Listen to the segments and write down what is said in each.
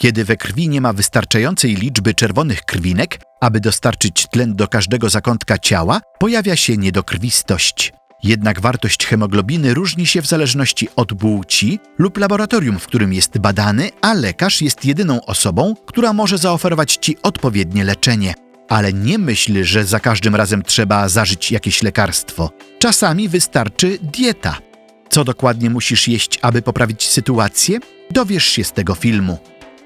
Kiedy we krwi nie ma wystarczającej liczby czerwonych krwinek, aby dostarczyć tlen do każdego zakątka ciała, pojawia się niedokrwistość. Jednak wartość hemoglobiny różni się w zależności od płci lub laboratorium, w którym jest badany, a lekarz jest jedyną osobą, która może zaoferować ci odpowiednie leczenie. Ale nie myśl, że za każdym razem trzeba zażyć jakieś lekarstwo. Czasami wystarczy dieta. Co dokładnie musisz jeść, aby poprawić sytuację? Dowiesz się z tego filmu.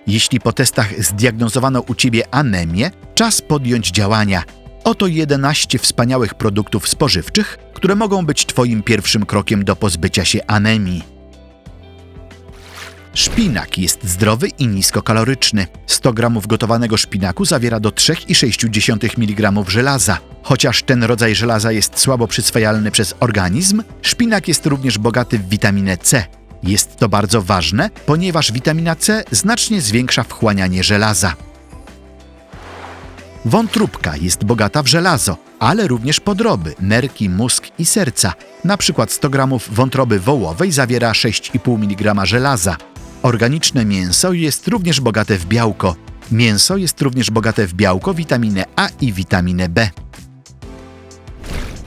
Jeśli po testach zdiagnozowano u ciebie anemię, czas podjąć działania. Oto 11 wspaniałych produktów spożywczych, które mogą być Twoim pierwszym krokiem do pozbycia się anemii. Szpinak jest zdrowy i niskokaloryczny. 100 gramów gotowanego szpinaku zawiera do 3,6 mg żelaza. Chociaż ten rodzaj żelaza jest słabo przyswajalny przez organizm, szpinak jest również bogaty w witaminę C. Jest to bardzo ważne, ponieważ witamina C znacznie zwiększa wchłanianie żelaza. Wątróbka jest bogata w żelazo, ale również podroby, nerki, mózg i serca. Na przykład 100 gramów wątroby wołowej zawiera 6,5 mg żelaza. Organiczne mięso jest również bogate w białko. Mięso jest również bogate w białko, witaminę A i witaminę B.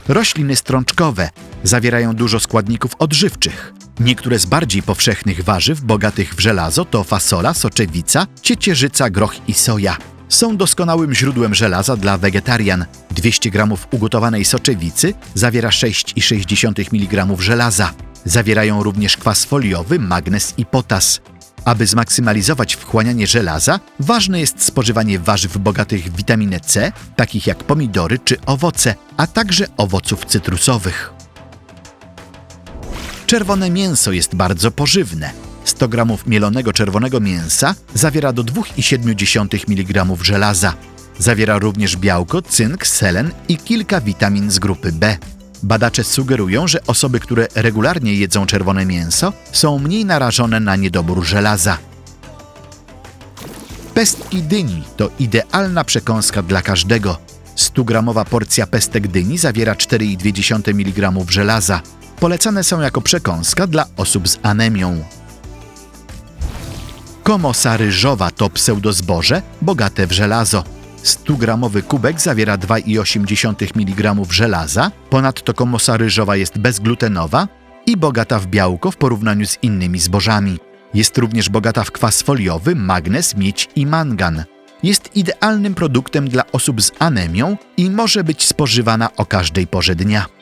Rośliny strączkowe zawierają dużo składników odżywczych. Niektóre z bardziej powszechnych warzyw bogatych w żelazo to fasola, soczewica, ciecierzyca, groch i soja. Są doskonałym źródłem żelaza dla wegetarian. 200 g ugotowanej soczewicy zawiera 6,6 mg żelaza. Zawierają również kwas foliowy, magnez i potas. Aby zmaksymalizować wchłanianie żelaza, ważne jest spożywanie warzyw bogatych w witaminę C, takich jak pomidory czy owoce, a także owoców cytrusowych. Czerwone mięso jest bardzo pożywne. 100 g mielonego czerwonego mięsa zawiera do 2,7 mg żelaza. Zawiera również białko, cynk, selen i kilka witamin z grupy B. Badacze sugerują, że osoby, które regularnie jedzą czerwone mięso, są mniej narażone na niedobór żelaza. Pestki dyni to idealna przekąska dla każdego. 100-gramowa porcja pestek dyni zawiera 4,2 mg żelaza. Polecane są jako przekąska dla osób z anemią. Komosa ryżowa to pseudozboże bogate w żelazo. 100-gramowy kubek zawiera 2,8 mg żelaza. Ponadto komosa ryżowa jest bezglutenowa i bogata w białko w porównaniu z innymi zbożami. Jest również bogata w kwas foliowy, magnez, miedź i mangan. Jest idealnym produktem dla osób z anemią i może być spożywana o każdej porze dnia.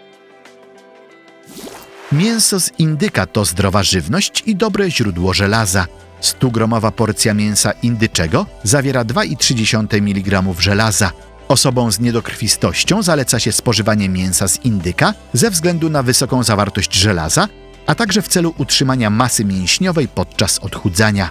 Mięso z indyka to zdrowa żywność i dobre źródło żelaza. 100-gramowa porcja mięsa indyczego zawiera 2,3 mg żelaza. Osobom z niedokrwistością zaleca się spożywanie mięsa z indyka ze względu na wysoką zawartość żelaza, a także w celu utrzymania masy mięśniowej podczas odchudzania.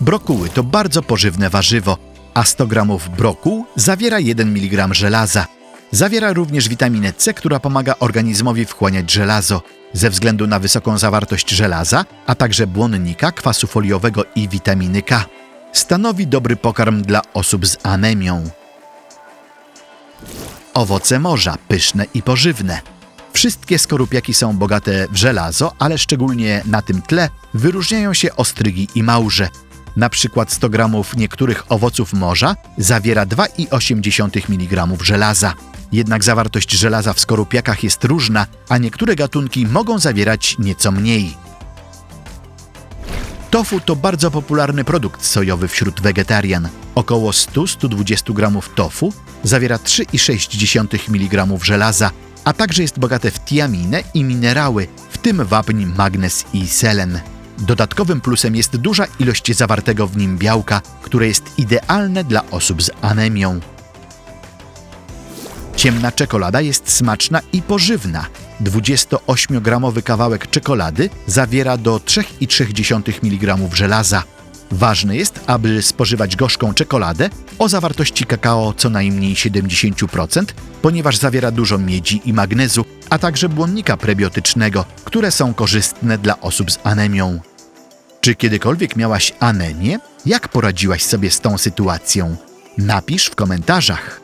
Brokuły to bardzo pożywne warzywo, a 100 g brokuł zawiera 1 mg żelaza. Zawiera również witaminę C, która pomaga organizmowi wchłaniać żelazo. Ze względu na wysoką zawartość żelaza, a także błonnika, kwasu foliowego i witaminy K. Stanowi dobry pokarm dla osób z anemią. Owoce morza, pyszne i pożywne. Wszystkie skorupiaki są bogate w żelazo, ale szczególnie na tym tle wyróżniają się ostrygi i małże. Na przykład 100 gramów niektórych owoców morza zawiera 2,8 mg żelaza. Jednak zawartość żelaza w skorupiakach jest różna, a niektóre gatunki mogą zawierać nieco mniej. Tofu to bardzo popularny produkt sojowy wśród wegetarian. Około 100-120 gramów tofu zawiera 3,6 mg żelaza, a także jest bogate w tiaminę i minerały, w tym wapń, magnez i selen. Dodatkowym plusem jest duża ilość zawartego w nim białka, które jest idealne dla osób z anemią. Ciemna czekolada jest smaczna i pożywna. 28-gramowy kawałek czekolady zawiera do 3,3 mg żelaza. Ważne jest, aby spożywać gorzką czekoladę o zawartości kakao co najmniej 70%, ponieważ zawiera dużo miedzi i magnezu, a także błonnika prebiotycznego, które są korzystne dla osób z anemią. Czy kiedykolwiek miałaś anemię? Jak poradziłaś sobie z tą sytuacją? Napisz w komentarzach.